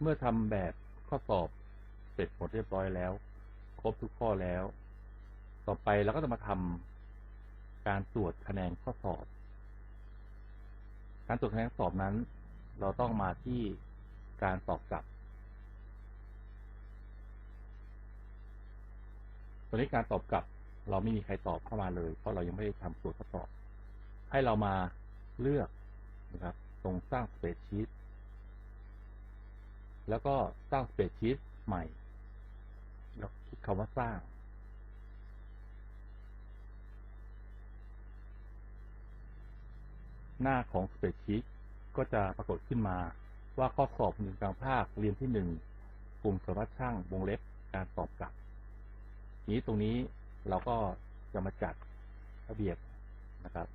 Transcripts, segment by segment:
เมื่อทำแบบข้อสอบเสร็จหมดเรียบร้อยแล้ว ครบทุกข้อแล้ว ต่อไปเราก็จะมาทำการตรวจคะแนนข้อสอบ การตรวจคะแนนข้อสอบนั้น เราต้องมาที่การตอบกลับตอนนี้การตอบกลับ เราไม่มีใครตอบเข้ามาเลย เพราะเรายังไม่ได้ทำตรวจข้อสอบ ให้เรามาเลือกนะครับ ตรงสร้างสเปรดชีต แล้วก็สร้างสเปรดชีตใหม่แล้วคลิกคำว่าสร้าง หน้าของสเปรดชีตก็จะปรากฏขึ้นมาว่าข้อสอบหนึ่งกลางภาคเรียนที่หนึ่งกลุ่มสมรรถช่างวงเล็บการตอบกลับ นี้ตรงนี้เราก็จะมาจัดระเบียบนะครับ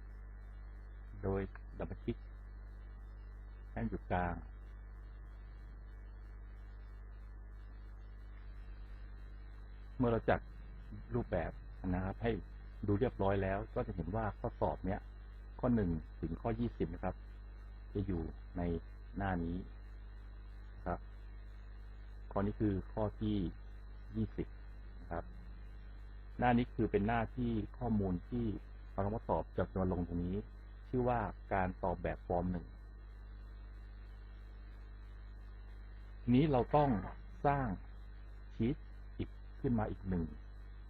โดยดับเบิลคลิกให้อยู่กลาง มื่อเราจัดรูปแบบนะครับ ให้ดูเรียบร้อยแล้ว ก็จะเห็นว่าข้อสอบเนี้ยข้อหนึ่งถึงข้อยี่สิบนะครับ จะอยู่ในหน้านี้ครับ ข้อนี้คือข้อที่ยี่สิบนะครับ หน้านี้คือเป็นหน้าที่ข้อมูลที่เราต้องมาตอบจะมาลงตรงนี้ ชื่อว่าการตอบแบบฟอร์มหนึ่งทีนี้เราต้องสร้างชีต ขึ้นมาอีกหนึ่ง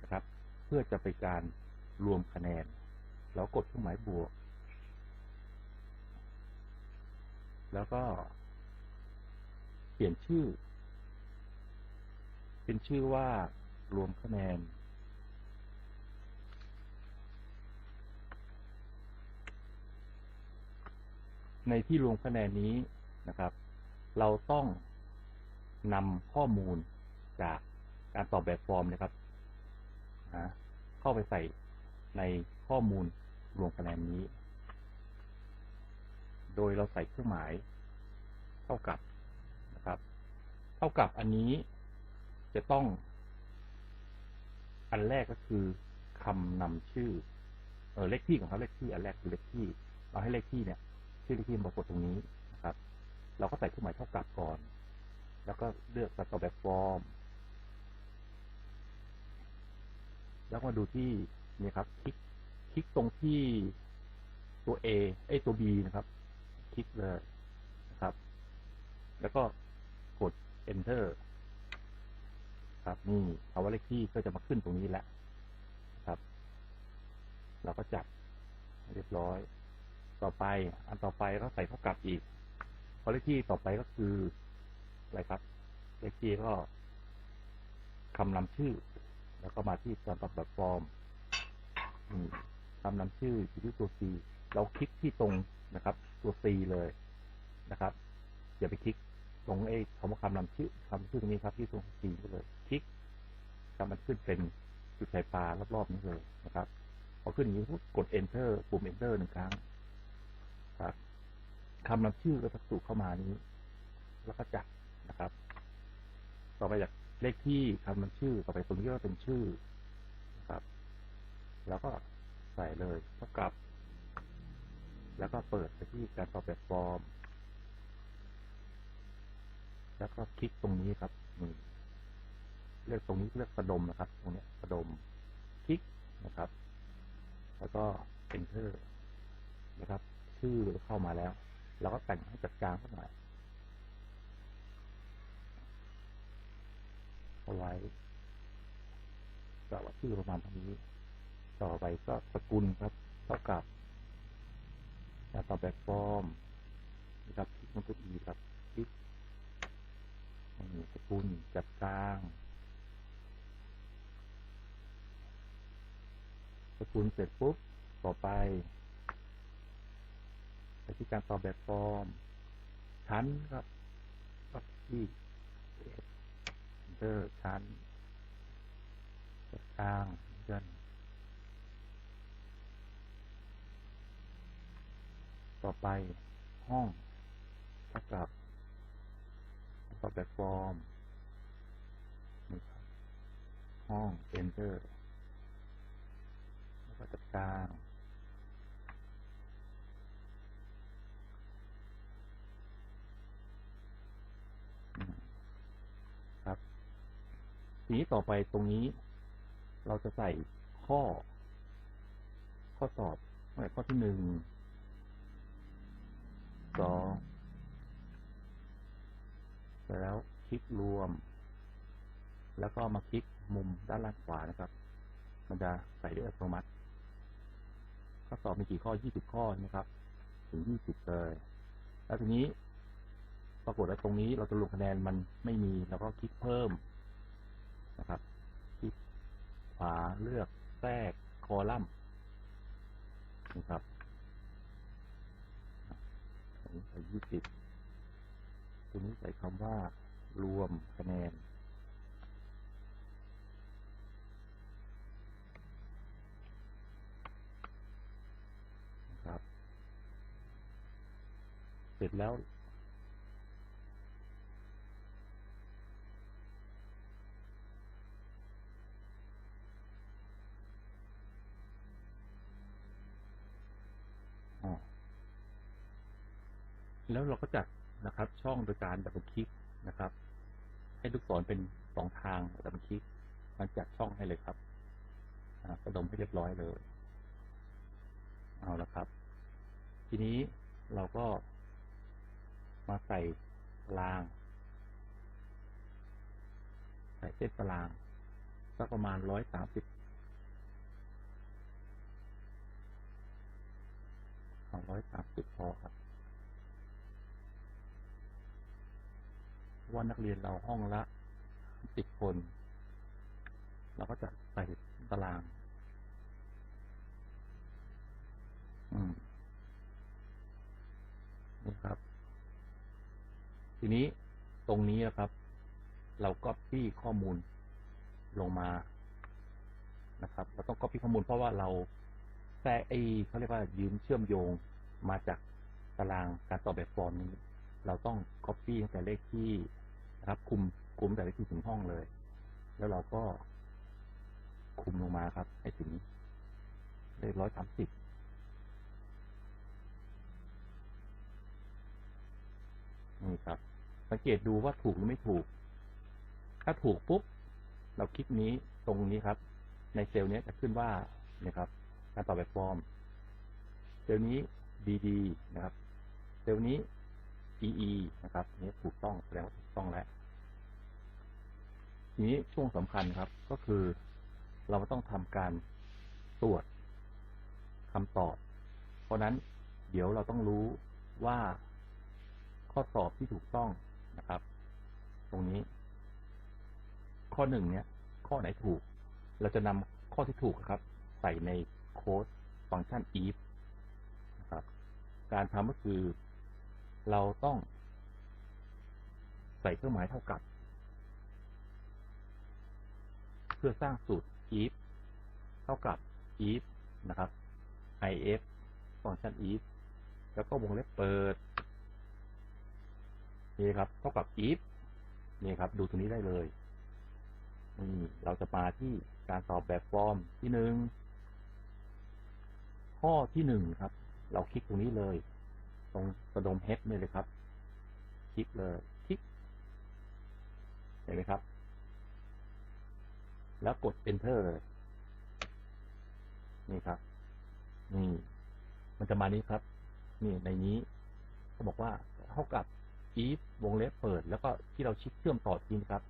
นะครับ เพื่อจะไปการรวมคะแนนแล้วกดเครื่องหมายบวก แล้วก็ เปลี่ยนชื่อ เป็นชื่อว่ารวมคะแนนในที่รวมคะแนนนี้นะครับ เราต้องนำข้อมูลจาก การตอบแบบฟอร์มนะครับนะเข้าไปใส่ในข้อมูลรวมคะแนนนี้ โดยเราใส่เครื่องหมาย เท่ากับนะครับ เท่ากับอันนี้จะต้อง อันแรกก็คือคำนำชื่อ เออเลขที่ของเขาเลขที่อันแรกคือเลขที่ เราให้เลขที่เนี่ย ชื่อเลขที่ปรากฏตรงนี้นะครับ เราก็ใส่เครื่องหมายเท่ากับก่อน แล้วก็เลือกตัดต่อแบบฟอร์ม แล้วมาดูที่นี่ครับ คลิก คลิกตรงที่ตัว A ไอ้ตัว B นะครับ คลิกเลยนะครับ แล้วก็กด enter ครับ นี่คำว่าเลขที่ก็จะมาขึ้นตรงนี้แหละครับ เราก็จับเรียบร้อย ต่อไป อันต่อไปก็ใส่เท่ากับอีกพอเลขที่ต่อไปก็คืออะไรครับ เลขที่ก็คำนำชื่อ แล้วก็มาที่การตอบแบบฟอร์มทำนำชื่ออยู่ที่ตัว C เราคลิกที่ตรงนะครับ ตัว C เลยนะครับอย่าไปคลิกตรงไอ้คำว่าคำนำชื่อคำชื่อตรงนี้ครับที่ตรง C ไปเลยคลิกทำมันขึ้นเป็นจุดไฟฟ้ารอบๆนี้เลยนะครับพอขึ้นอย่างนี้กด enter ปุ่ม enter หนึ่งครั้งครับคำนำชื่อก็จะสูเข้ามานี้ แล้วก็จัดนะครับ ต่อไปจาก เลขที่คำนชื่อต่อไปตรงนี้ก็เป็นชื่อนะครับ แล้วก็ใส่เลยเท่ากับ แล้วก็เปิดไปที่การตอบแบบฟอร์ม แล้วก็คลิกตรงนี้ครับนี่เลือกตรงนี้เลือกกระดมนะครับ ตรงนี้กระดม คลิกนะครับ แล้วก็ enter นะครับ ชื่อเข้ามาแล้ว เราก็แต่งให้จัดกางสักหน่อย เอาไว้ก็ว่าชื่อประมาณเท่านี้ ต่อไปก็สกุลครับ เท่ากับการตอแบบฟอร์มนะครับคลิกมันตัว e ครับคลิกนี่สกุลจัดกลางสกุลเสร็จปุ๊บต่อไปไปที่การต่อแบบฟอร์มชั้นครับก็ที่ เดอร์ชั้นจัดกลางเดินต่อไปห้องเท่ากับตอบแบบฟอร์มนี่ครับห้อง enter แล้วก็จัดกลาง ทีนี้ต่อไปตรงนี้ เราจะใส่ข้อ ข้อสอบข้อที่หนึ่งสองแล้วคลิกรวม แล้วก็มาคลิกมุมด้านล่างขวานะครับ มันจะใส่ด้วยอัตโนมัติข้อสอบมีกี่ข้อ20ข้อนะครับ ถึง20เลย แล้วทีนี้ ปรากฏว่าตรงนี้เราจะลงคะแนนมันไม่มี แล้วก็คลิกเพิ่ม นะครับ คลิกขวาเลือกแทรกคอลัมน์นะครับอันนี้ใส่20ตัวนี้ใส่คำว่ารวมคะแนนนะครับ เสร็จแล้ว แล้วเราก็จัดนะครับ ช่องโดยการดับเบิลคลิกนะครับ ให้ลูกศรเป็นสองทางดับเบิลคลิกมันจัดช่องให้เลยครับอ่ากระดมให้เรียบร้อยเลย เอาละครับ ทีนี้เราก็มาใส่ตาราง ใส่เส้นตารางสักประมาณร้อยสามสิบเอาร้อยสามสิบพอครับ ว่านักเรียนเราห้องละสิบคน เราก็จะใส่ตาราง อืมนี่ครับ ทีนี้ตรงนี้นะครับ เราก็ปี้ข้อมูลลงมานะครับ เราต้อง copy ข้อมูลเพราะว่าเราแทรกไอเขาเรียกว่ายืมเชื่อมโยงมาจากตารางการตอบแบบฟอร์มนี้ เราต้อง copy ตั้งแต่เลขที่ นะครับ คุมคุมแต่เลขที่ถึงห้องเลย แล้วเราก็คุมลงมาครับ ให้ถึงเลขร้อยสามสิบนี่ครับ สังเกตดูว่าถูกหรือไม่ถูก ถ้าถูกปุ๊บ เราคลิกนี้ตรงนี้ครับ ในเซลล์นี้จะขึ้นว่าเนี่ยครับ การตอบแบบฟอร์ม เซลล์นี้ DD นะครับ เซลล์นี้ EE นะครับนี่ถูกต้องแสดงว่าถูกต้องแล้วทีนี้ช่วงสำคัญครับ ก็คือเราต้องทำการตรวจคำตอบ เพราะนั้นเดี๋ยวเราต้องรู้ว่าข้อสอบที่ถูกต้องนะครับ ตรงนี้ ข้อหนึ่งเนี่ยข้อไหนถูก เราจะนำข้อที่ถูกครับ ใส่ในโค้ดฟังก์ชัน if นะครับ การทำก็คือ เราต้อง ใส่เครื่องหมายเท่ากับ เพื่อสร้างสูตร if เท่ากับ if นะครับ if ฟังก์ชัน if แล้วก็วงเล็บเปิด นี่ครับ เท่ากับ if นี่ครับ ดูตรงนี้ได้เลยนี่เราจะมาที่การตอบแบบฟอร์มที่หนึ่งข้อที่หนึ่งครับ เราคลิกตรงนี้เลย ตรงกระดม head นี่เลยครับ คลิกเลยคลิกเห็นไหมครับ แล้วกด enter เลยนี่ครับ นี่ มันจะมานี้ครับ นี่ในนี้เขาบอกว่าเท่ากับ if วงเล็บเปิด แล้วก็ที่เราชิดเชื่อมต่อทีนะครับ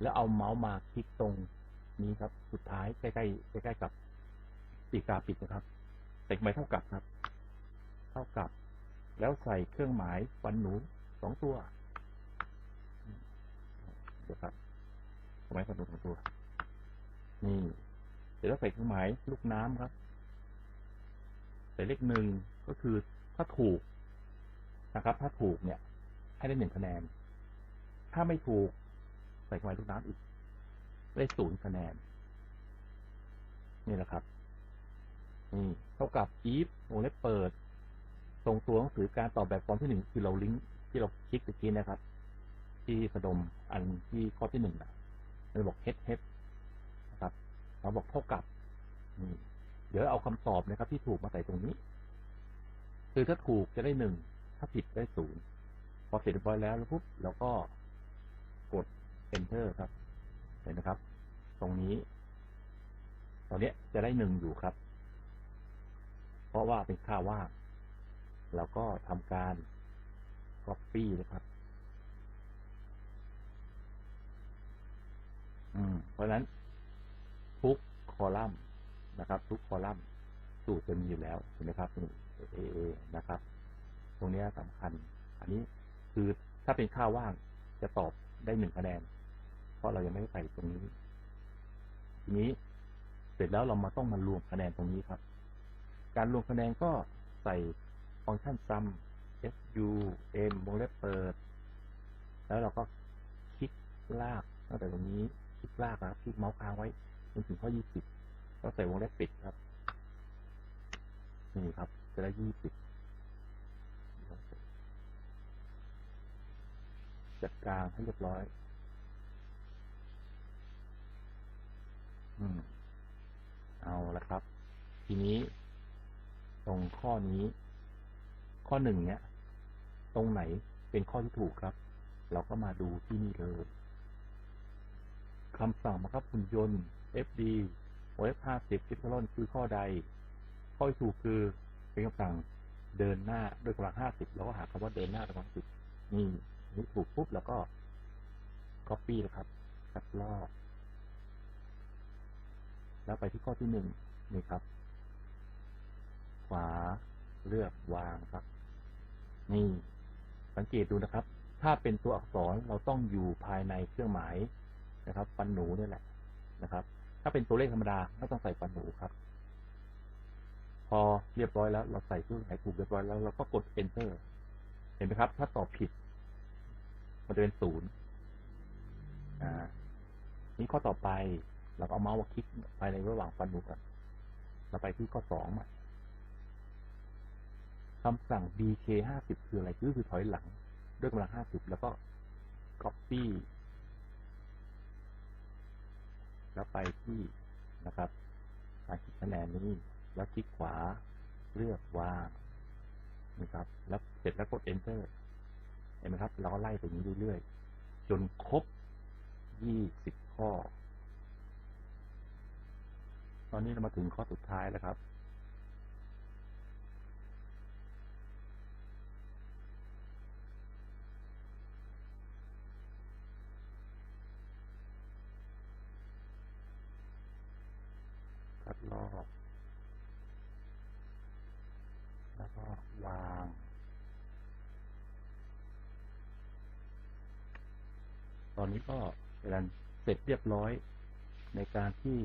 แล้วเอาเมาส์มาคลิกตรงนี้ครับ สุดท้ายใกล้ๆใกล้ๆกับปีกาปิดนะครับใส่ไม้เท่ากับครับ เท่ากับ แล้วใส่เครื่องหมายฟันหนูสองตัวเดี๋ยวครับเครื่องหมายฟันหนูสองตัว นี่เสร็จแล้วใส่เครื่องหมายลูกน้ำครับ ใส่เลขหนึ่งก็คือถ้าถูกนะครับ ถ้าถูกเนี่ย ให้ได้หนึ่งคะแนน ถ้าไม่ถูก ใส่ไว้ลูกน้ำอีก ได้ศูนย์คะแนน นี่แหละครับ นี่เท่ากับ if วงเล็บเปิด ตรงตัวหนังสือการตอบแบบฟอร์มที่หนึ่งคือเราลิงก์ที่เราคลิกตะกี้นะครับ ที่สะดมอันที่ข้อที่หนึ่งนะเราบอก head head นะครับเราบอกเท่ากับนี่เดี๋ยวเอาคำตอบนะครับ ที่ถูกมาใส่ตรงนี้ คือถ้าถูกจะได้หนึ่งถ้าผิดได้ศูนย์พอเสร็จเรียบร้อยแล้วแล้วปุ๊บเราก็กด enter ครับ เห็นไหมครับ ตรงนี้ ตอนนี้จะได้หนึ่งอยู่ครับ เพราะว่าเป็นค่าว่าง เราก็ทำการ copy นะครับ อืม เพราะนั้น ทุกคอลัมน์นะครับ ทุกคอลัมน์สูตรจะมีอยู่แล้วเห็นไหมครับนี่ A A นะครับ ตรงนี้สำคัญ อันนี้คือถ้าเป็นค่าว่างจะตอบได้หนึ่งคะแนน เพราะเรายังไม่ได้ใส่ตรงนี้ ทีนี้เสร็จแล้วเรามาต้องมารวมคะแนนตรงนี้ครับ การรวมคะแนนก็ใส่ ฟังก์ชัน sum s u m วงเล็บเปิด แล้วเราก็คลิกลากตั้งแต่ตรงนี้คลิกลากครับคลิกเมาส์ค้างไว้จนถึงข้อ 20ก็ใส่วงเล็บปิดครับนี่ครับจะได้20จัดกลางให้เรียบร้อย อืม เอาละครับ ทีนี้ ตรงข้อนี้ ข้อหนึ่งเนี่ย ตรงไหนเป็นข้อที่ถูกครับ เราก็มาดูที่นี่เลยคำสั่งบังคับหุ่นยนต์ FD OF 50 y คือข้อใด ข้อที่ถูกคือเป็นคำสั่งเดินหน้าด้วยกำลัง50แล้วก็หาคำว่าเดินหน้าด้วยกำลัง10นี่นี่ถูกปุ๊บแล้วก็ copy นะครับคัดลอกแล้วไปที่ข้อที่หนึ่งนี่ครับ ขวาเลือกวางครับ นี่สังเกตดูนะครับ ถ้าเป็นตัวอักษรเราต้องอยู่ภายในเครื่องหมายนะครับฟันหนูนี่แหละนะครับ ถ้าเป็นตัวเลขธรรมดาไม่ต้องใส่ฟันหนูครับ พอเรียบร้อยแล้ว เราใส่เครื่องหมายถูกเรียบร้อยแล้วเราก็กด enter เห็นไหมครับ ถ้าตอบผิด มันจะเป็นศูนย์อ่านี่ข้อต่อไปเราเอาเมาส์มาคลิกไปในระหว่างฟันหนูกันเราไปที่ข้อสองใหม่ คำสั่ง bk ห้าสิบคืออะไรคือคือถอยหลัง ด้วยกำลังห้าสิบแล้วก็ copy แล้วไปที่นะครับการคิดคะแนนนี้ แล้วคลิกขวาเลือกวางนะครับ แล้วเสร็จแล้วกด enter เห็นไหมครับ เราก็ไล่ไปอย่างนี้เรื่อยๆ จนครบยี่สิบข้อ ตอนนี้เรามาถึงข้อสุดท้ายแล้วครับ คัดลอก แล้วก็วาง ตอ นี้ก็เป็นเสร็จเรียบร้อยในการที่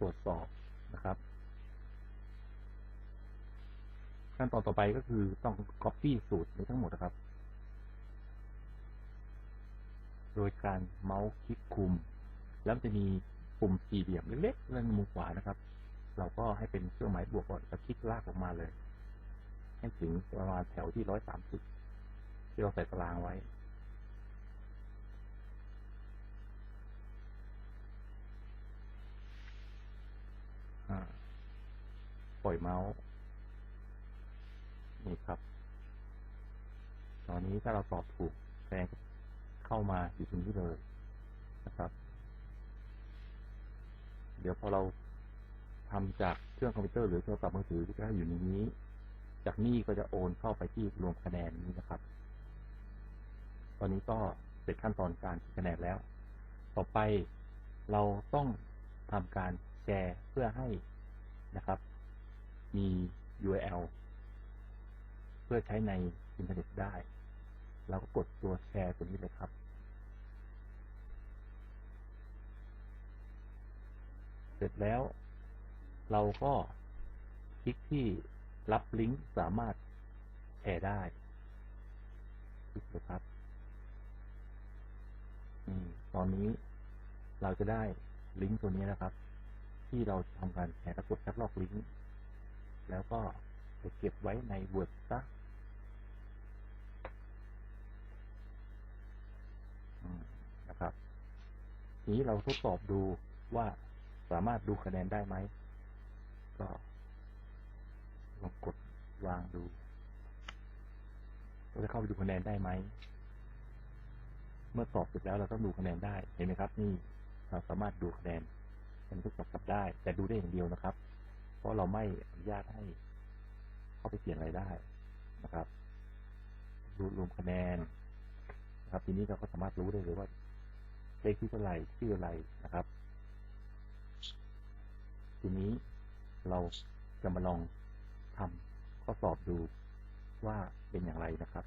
ตรวจสอบนะครับ ขั้นตอนต่อไปก็คือต้อง Copy สูตรนี้ทั้งหมดนะครับ โดยการเมาส์คลิกคุม แล้วจะมีปุ่มสี่เหลี่ยมเล็กๆด้านมุมขวานะครับ เราก็ให้เป็นเครื่องหมายบวกก่อนแล้วคลิกลากออกมาเลย ให้ถึงประมาณแถวที่ร้อยสามสิบที่เราใส่ตารางไว้ ปล่อยเมาส์นี่ครับ ตอนนี้ถ้าเราตอบถูกแสดงเข้ามาอยู่ตรงนี้เลยนะครับ เดี๋ยวพอเราทำจากเครื่องคอมพิวเตอร์หรือโทรศัพท์มือถือที่ได้อยู่ในนี้ จากนี้ก็จะโอนเข้าไปที่รวมคะแนนนี้นะครับ ตอนนี้ก็เสร็จขั้นตอนการคิดคะแนนแล้ว ต่อไปเราต้องทำการแชร์เพื่อให้นะครับ มี URL เพื่อใช้ในอินเทอร์เน็ตได้ เราก็กดตัวแชร์ตัวนี้เลยครับ เสร็จแล้ว เราก็คลิกที่รับลิงก์สามารถแชร์ได้คลิกเลยครับอตอนนี้เราจะได้ลิงก์ตัวนี้นะครับ ที่เราทำการแชร์กดแคปลอกลิงก์ แล้วก็ไปเก็บไว้ใน Word ซะอืมนะครับทีนี้เราทดสอบดูว่าสามารถดูคะแนนได้ไหม ก็ลองกดวางดูเราจะเข้าไปดูคะแนนได้ไหม เมื่อสอบเสร็จแล้วเราต้องดูคะแนนได้ เห็นไหมครับ นี่เราสามารถดูคะแนนบันทึกโทรศัพท์ได้ แต่ดูได้อย่างเดียวนะครับ เพราะเราไม่อนุญาตให้เข้าไปเขียนอะไรได้นะครับดูรวมคะแนนนะครับ ทีนี้เราก็สามารถรู้ได้เลยว่าเลขที่เท่าไหร่ชื่ออะไรนะครับ ทีนี้เราจะมาลองทำข้อสอบดูว่าเป็นอย่างไรนะครับ